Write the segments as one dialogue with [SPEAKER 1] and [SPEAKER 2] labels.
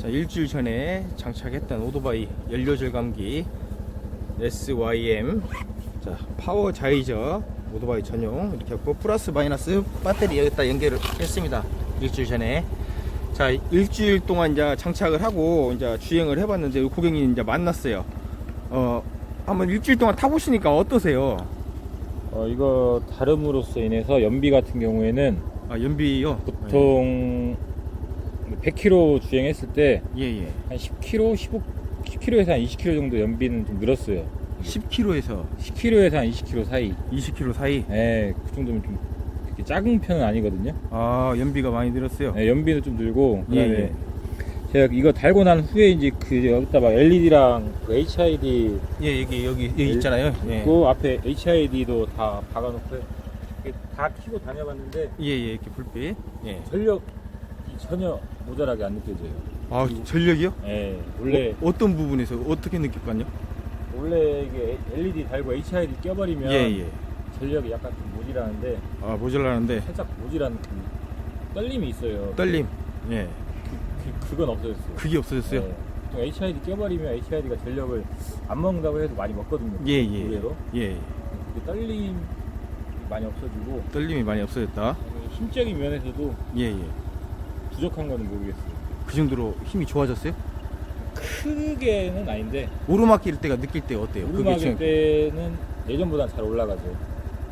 [SPEAKER 1] 자 일주일 전에 장착했던 오토바이 연료 절감기 SYM 자 파워 자이저 오토바이 전용. 이렇게 했고 플러스 마이너스 배터리 여기다 연결을 했습니다. 일주일 전에. 자 일주일 동안 이제 장착을 하고 이제 주행을 해봤는데 고객님 이제 만났어요. 어 한번 일주일 동안 타보시니까 어떠세요?
[SPEAKER 2] 어, 이거 다름으로써 인해서 연비 같은 경우에는
[SPEAKER 1] 아 연비요?
[SPEAKER 2] 보통 100km 주행했을 때 한
[SPEAKER 1] 예 예
[SPEAKER 2] 10km, 15, 10km에서 한 20km 정도 연비는 좀 늘었어요.
[SPEAKER 1] 10km에서
[SPEAKER 2] 10km에서 한 20km 사이.
[SPEAKER 1] 20km 사이
[SPEAKER 2] 예, 그 정도면 좀 그렇게 작은 편은 아니거든요.
[SPEAKER 1] 아 연비가 많이 늘었어요
[SPEAKER 2] 예, 연비는 좀 늘고
[SPEAKER 1] 예,
[SPEAKER 2] 그다음에
[SPEAKER 1] 예.
[SPEAKER 2] 제가 이거 달고 난 후에 이제 그 여기다 막 LED랑 그 HID
[SPEAKER 1] 예 여기 여기 여기 있잖아요 예.
[SPEAKER 2] 있고 앞에 HID도 다 박아놓고 이렇게 다 켜고 다녀봤는데
[SPEAKER 1] 예, 예, 이렇게 불빛. 예.
[SPEAKER 2] 전력이 전혀 모자라게 안 느껴져요.
[SPEAKER 1] 아, 전력이요?
[SPEAKER 2] 예, 원래
[SPEAKER 1] 어, 떤 부분에서 어떻게 느낄까요?
[SPEAKER 2] 원래 이게 LED 달고 HID 껴버리면
[SPEAKER 1] 예, 예.
[SPEAKER 2] 전력이 약간 좀 모자라는데
[SPEAKER 1] 아, 모자라는데
[SPEAKER 2] 살짝 모자란 그 떨림이 있어요.
[SPEAKER 1] 떨림. 예.
[SPEAKER 2] 그, 그, 그 건 없어졌어요.
[SPEAKER 1] 그게 없어졌어요?
[SPEAKER 2] 네. 보통 HID 껴버리면 HID가 전력을 안 먹는다고 해도 많이 먹거든요.
[SPEAKER 1] 예, 예.
[SPEAKER 2] 의외로.
[SPEAKER 1] 예.
[SPEAKER 2] 근데 떨림이 많이 없어지고
[SPEAKER 1] 떨림이 많이 없어졌다.
[SPEAKER 2] 힘적인 면에서도
[SPEAKER 1] 예, 예.
[SPEAKER 2] 부족한 거는 모르겠어요.
[SPEAKER 1] 그 정도로 힘이 좋아졌어요?
[SPEAKER 2] 크게는 아닌데
[SPEAKER 1] 오르막길 때가 느낄 때 어때요?
[SPEAKER 2] 오르막일
[SPEAKER 1] 지금,
[SPEAKER 2] 때는 예전보다 잘 올라가죠.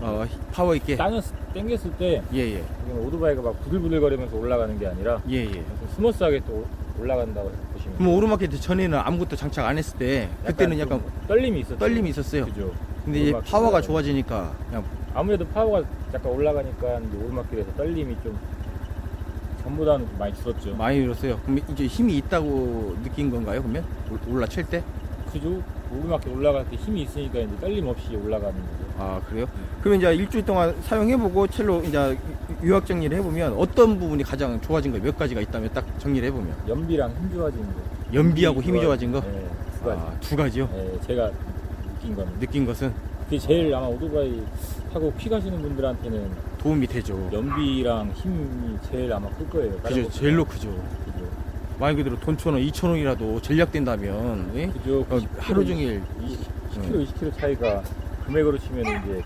[SPEAKER 1] 어, 히- 파워 있게.
[SPEAKER 2] 따녔, 땡겼을 때
[SPEAKER 1] 예, 예.
[SPEAKER 2] 그냥 오토바이가 막 부들부들거리면서 올라가는 게 아니라
[SPEAKER 1] 예, 예.
[SPEAKER 2] 좀 스무스하게 또 올라간다고 보시면
[SPEAKER 1] 그럼 오르막길 때 전에는 아무것도 장착 안 했을 때 그때는 약간
[SPEAKER 2] 좀 떨림이 있었죠.
[SPEAKER 1] 떨림이 있었어요.
[SPEAKER 2] 그죠.
[SPEAKER 1] 근데 이제
[SPEAKER 2] 오르막길
[SPEAKER 1] 파워가. 좋아지니까 그냥
[SPEAKER 2] 아무래도 파워가 약간 올라가니까 이제 오르막길에서 떨림이 좀 전보다는 좀 많이 줄었죠.
[SPEAKER 1] 많이 늘었어요. 그럼 이제 힘이 있다고 느낀 건가요? 그러면 올- 올라칠 때?
[SPEAKER 2] 그죠? 오르막길 올라갈 때 힘이 있으니까 이제 떨림 없이 올라가는 거죠.
[SPEAKER 1] 아 그래요? 그러면 이제 일주일 동안 사용해보고 첼로 이제 유- 유학 정리를 해보면 어떤 부분이 가장 좋아진 거몇 가지가 있다면 딱 정리를 해보면
[SPEAKER 2] 연비랑 힘 좋아지는 거.
[SPEAKER 1] 연비하고 힘이 좋아진 거?
[SPEAKER 2] 네, 두 가지.
[SPEAKER 1] 아, 두 가지요?
[SPEAKER 2] 네, 제가 느낀 거는
[SPEAKER 1] 느낀 것은
[SPEAKER 2] 그게 제일 아마 오토바이 타고 피 가시는 분들한테는
[SPEAKER 1] 도움이 되죠.
[SPEAKER 2] 연비랑 힘이 제일 아마 클 거예요. 다른
[SPEAKER 1] 그죠?
[SPEAKER 2] 것보다.
[SPEAKER 1] 제일로 크죠.
[SPEAKER 2] 그죠.
[SPEAKER 1] 말 그대로 돈 천 원, 이천 원이라도 전략된다면 예?
[SPEAKER 2] 그죠.
[SPEAKER 1] 어, 하루 종일
[SPEAKER 2] 10kg, 20kg 차이가 금액으로 치면 이제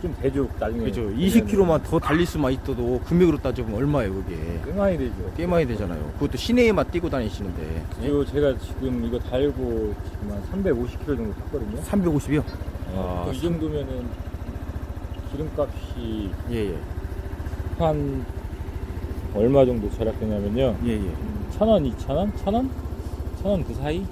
[SPEAKER 2] 좀 되죠. 나중에.
[SPEAKER 1] 그죠? 20km만 더 달릴 수만 있어도 금액으로 따져보면 얼마예요 그게?
[SPEAKER 2] 꽤 많이 되죠.
[SPEAKER 1] 꽤 많이 되잖아요. 그것도 시내에만 뛰고 다니시는데 예?
[SPEAKER 2] 그리고 제가 지금 이거 달고 지금 한 350kg 정도 탔거든요.
[SPEAKER 1] 350이요? 아,
[SPEAKER 2] 그럼 이 정도면은 기름값이
[SPEAKER 1] 예 예
[SPEAKER 2] 한 얼마 정도 절약되냐면요.
[SPEAKER 1] 예 예.
[SPEAKER 2] 천 원, 이천 원, 천 원, 천 원 그 사이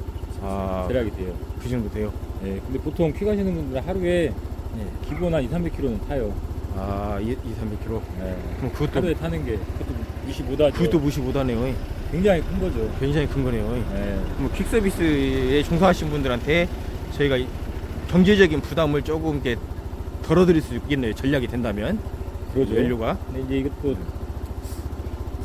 [SPEAKER 1] 아,
[SPEAKER 2] 절약이 돼요.
[SPEAKER 1] 그 정도 돼요?
[SPEAKER 2] 네, 근데 보통 피 가시는 분들은 하루에
[SPEAKER 1] 예.
[SPEAKER 2] 기본 한 2, 300km는 타요.
[SPEAKER 1] 아, 2, 300km.
[SPEAKER 2] 네.
[SPEAKER 1] 그럼 그것도
[SPEAKER 2] 하루에 타는 게 그것도 무시 못하죠.
[SPEAKER 1] 그것도 무시 못하네요.
[SPEAKER 2] 굉장히 큰 거죠.
[SPEAKER 1] 굉장히 큰 거네요.
[SPEAKER 2] 네.
[SPEAKER 1] 그럼 퀵 서비스에 종사하신 분들한테 저희가 이 경제적인 부담을 조금 이렇게 덜어드릴 수 있겠네요. 전략이 된다면
[SPEAKER 2] 그러죠.
[SPEAKER 1] 연료가
[SPEAKER 2] 근데 이제 이것도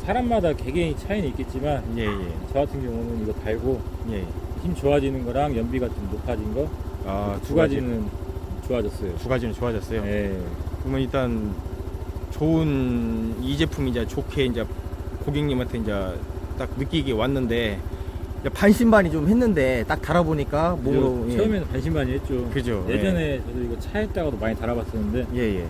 [SPEAKER 2] 사람마다 개개인 차이는 있겠지만
[SPEAKER 1] 예 예
[SPEAKER 2] 저 같은 경우는 이거 달고
[SPEAKER 1] 예.
[SPEAKER 2] 힘 좋아지는 거랑 연비가 좀 높아진 거두
[SPEAKER 1] 아두
[SPEAKER 2] 가지는 좋아졌어요.
[SPEAKER 1] 두 가지는 좋아졌어요.
[SPEAKER 2] 네.
[SPEAKER 1] 그러면 일단 좋은 이 제품이 이제 좋게 이제 고객님한테 이제 딱 느끼게 왔는데 반신반의 좀 했는데 딱 달아보니까 몸으로 예.
[SPEAKER 2] 처음에는 반신반의 했죠.
[SPEAKER 1] 그죠.
[SPEAKER 2] 예전에 저도 이거 차에다가도 많이 달아봤었는데
[SPEAKER 1] 예예.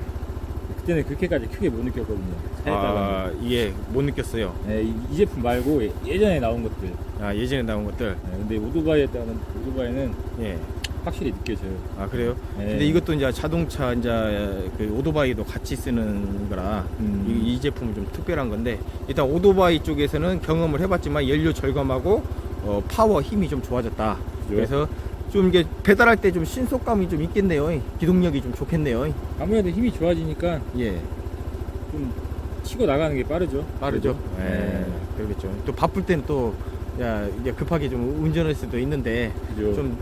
[SPEAKER 2] 그때는 그렇게까지 크게 못 느꼈거든요. 차에다가.
[SPEAKER 1] 아, 예, 못 느꼈어요.
[SPEAKER 2] 네, 이, 이 제품 말고 예- 예전에 나온 것들.
[SPEAKER 1] 아, 예전에 나온 것들.
[SPEAKER 2] 네, 근데 오토바이에 따른 오토바이는
[SPEAKER 1] 예.
[SPEAKER 2] 확실히 느껴져요.
[SPEAKER 1] 아, 그래요?
[SPEAKER 2] 네.
[SPEAKER 1] 근데 이것도 이제 자동차 이제 그 오토바이도 같이 쓰는 거라
[SPEAKER 2] 음.
[SPEAKER 1] 이, 이 제품은 좀 특별한 건데 일단 오토바이 쪽에서는 경험을 해봤지만 연료 절감하고 어, 파워 힘이 좀 좋아졌다.
[SPEAKER 2] 그죠.
[SPEAKER 1] 그래서 좀 이게 배달할 때 좀 신속감이 좀 있겠네요. 기동력이 좀 좋겠네요.
[SPEAKER 2] 아무래도 힘이 좋아지니까
[SPEAKER 1] 예,
[SPEAKER 2] 좀 치고 나가는 게 빠르죠.
[SPEAKER 1] 빠르죠. 예, 그러겠죠. 또 바쁠 때는 또 야, 이제 급하게 좀 운전할 수도 있는데
[SPEAKER 2] 그죠.
[SPEAKER 1] 좀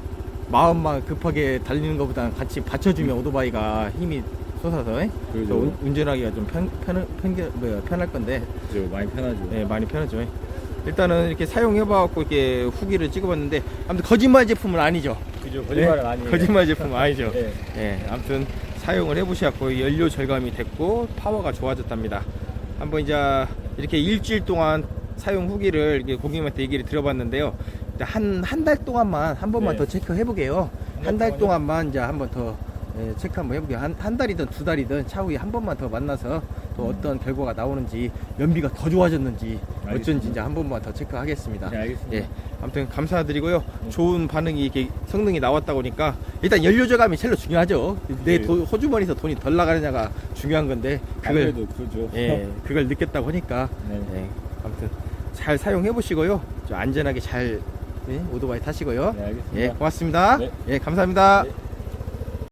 [SPEAKER 1] 마음만 급하게 달리는 것보다는 같이 받쳐주면 오토바이가 힘이 솟아서 예?
[SPEAKER 2] 그죠.
[SPEAKER 1] 운- 운전하기가 좀 편, 편, 편, 뭐야, 편할 건데
[SPEAKER 2] 그죠. 많이 편하죠.
[SPEAKER 1] 예, 많이 편하죠. 예. 일단은 이렇게 사용해봐갖고 이렇게 후기를 찍어봤는데 아무튼 거짓말 제품은 아니죠.
[SPEAKER 2] 그죠. 거짓말은
[SPEAKER 1] 예?
[SPEAKER 2] 아니에요.
[SPEAKER 1] 거짓말 제품은 아니죠.
[SPEAKER 2] 예.
[SPEAKER 1] 예, 아무튼 사용을 해보셔갖고 연료 절감이 됐고 파워가 좋아졌답니다. 한번 이제 이렇게 일주일 동안 사용 후기를 고객님한테 얘기를 드려봤는데요. 한 한 달 동안만 한 번만
[SPEAKER 2] 네.
[SPEAKER 1] 더 체크해 보게요.
[SPEAKER 2] 한달
[SPEAKER 1] 한 달? 동안만 이제 한 번더 예, 체크 한번 해보게요. 한, 한 달이든 두 달이든 차후에 한 번만 더 만나서 또
[SPEAKER 2] 음.
[SPEAKER 1] 어떤 결과가 나오는지 연비가 더 좋아졌는지 어쩐지. 이제 한 번만 더 체크하겠습니다.
[SPEAKER 2] 네, 알겠습니다.
[SPEAKER 1] 예, 아무튼 감사드리고요.
[SPEAKER 2] 네.
[SPEAKER 1] 좋은 반응이 이렇게 성능이 나왔다 보니까 일단 연료 저감이 제일 중요하죠. 내
[SPEAKER 2] 네.
[SPEAKER 1] 도- 호주머니에서 돈이 덜 나가느냐가 중요한 건데 그걸
[SPEAKER 2] 아무래도 그러죠.
[SPEAKER 1] 예, 그걸 느꼈다고 하니까
[SPEAKER 2] 네.
[SPEAKER 1] 예, 아무튼 잘 사용해 보시고요. 좀 안전하게 잘 예, 오토바이 타시고요.
[SPEAKER 2] 네, 알겠습니다.
[SPEAKER 1] 예, 고맙습니다.
[SPEAKER 2] 네.
[SPEAKER 1] 예, 감사합니다.
[SPEAKER 2] 네.